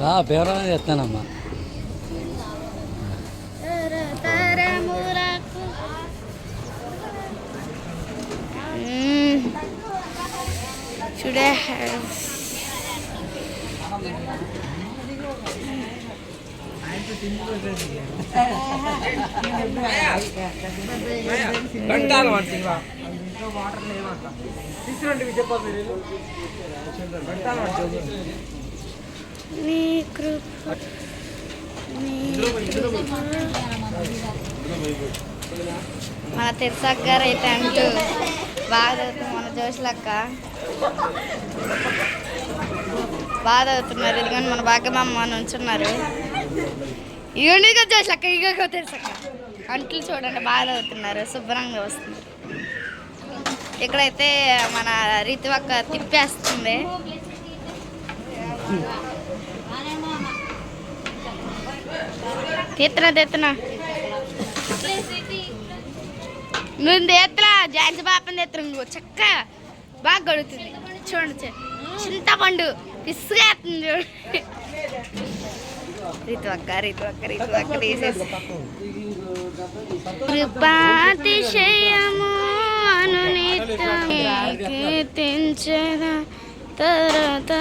రా పేరా చెప్తానమ్మా తరతరములకు. మ్మ్. Today has గంటాలు పడుతుంది వాటర్ లేవంట తీసుకురండి మీరు. కృప. మన తెరసాక్ గారు అయితే అంటూ బాగా చదువుతుంది మన జోష్లక్క బాగా చదువుతున్నారు. ఇదిగోండి మన భాగ్యమమ్మ నుంచున్నారు ఇగోండి ఇక జోష్లక్క ఇగో తెరసక్క అంట్లు చూడండి బాగా చదువుతున్నారు. శుభ్రంగా వస్తుంది ఇక్కడైతే మన రీతివక్క తిప్పేస్తుంది. తీస్తున్నా తీస్తున్నా నువ్వు తీస్తున్నా జాన్స్ పాపని తీస్తున్నా నువ్వు. చక్క బాగా గడుగుతుంది. చూడండి చింతపండు పిసుగేస్తుంది చూడు. రీతు అక్క రీతు అక్క రీతు అక్క తీసేసి కృపాతిశయము అనునిత్యం కీర్తించదా తరత